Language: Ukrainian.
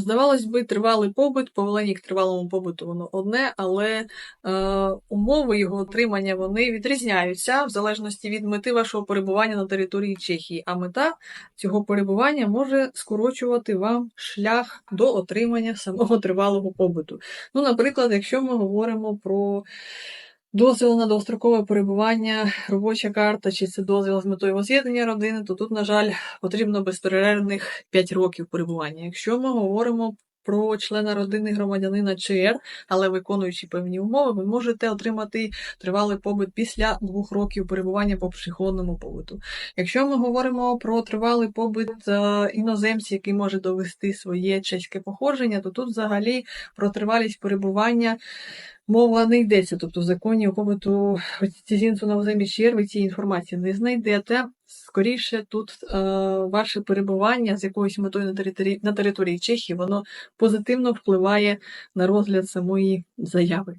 Здавалось би, тривалий побут, повелення к тривалому побуту воно одне, але е, умови його отримання вони відрізняються в залежності від мети вашого перебування на території Чехії. А мета цього перебування може скорочувати вам шлях до отримання самого тривалого побуту. Ну, наприклад, якщо ми говоримо про дозвіл на довгострокове перебування, робоча карта, чи це дозвіл з метою воз'єднання родини, то тут, на жаль, потрібно безперервних 5 років перебування. Якщо ми говоримо про члена родини громадянина ЧР, але виконуючи певні умови, ви можете отримати тривалий побут після двох років перебування по пішохідному побуту. Якщо ми говоримо про тривалий побут е, іноземця, який може довести своє чеське походження, то тут взагалі про тривалість перебування мова не йдеться. Тобто в законі побуту цізінцу на уземі черви цієї інформації не знайдете. Скоріше тут е, ваше перебування з якоюсь метою на території, на території Чехії, воно позитивно впливає на розгляд самої заяви.